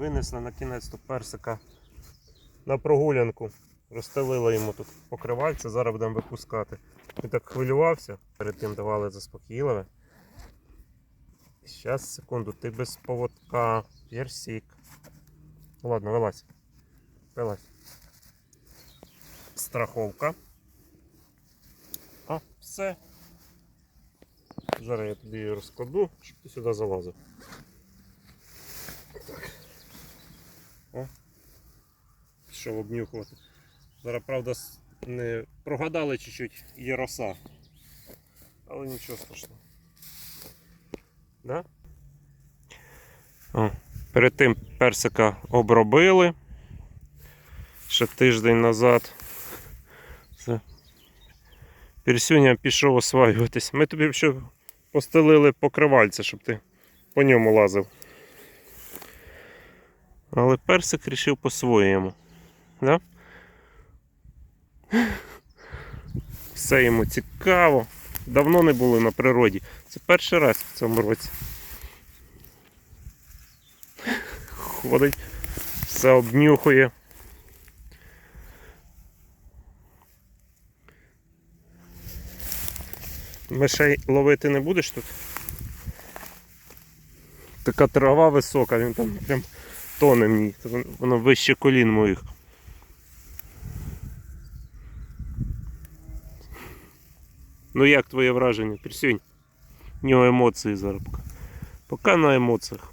Винесли на кінець то персика на прогулянку. Розстелили йому тут покривальце, зараз будемо випускати. Він так хвилювався, перед тим давали заспокійливе. Зараз, секунду, ти без поводка. Персик. Ну ладно, вилазь. Вилазь. Страховка. А, все. Зараз я тобі її розкладу, щоб ти сюди залазив. Так. О. Пішов обнюхувати. Зараз, правда, не прогадали чуть-чуть є роса. Але нічого страшного. Да? О, перед тим персика обробили. Ще тиждень назад. Все. Персюня пішов осваюватись. Ми тобі ще постелили покривальце, щоб ти по ньому лазив. Але персик рішив по-своєму. Да? Все йому цікаво. Давно не були на природі. Це перший раз в цьому році. Ходить, все обнюхує. Мишей ловити не будеш тут? Така трава висока, він там прям тоне ній. Воно вище колін моїх. Ну як твоє враження? Присінь. У нього емоції зараз. Поки на емоціях.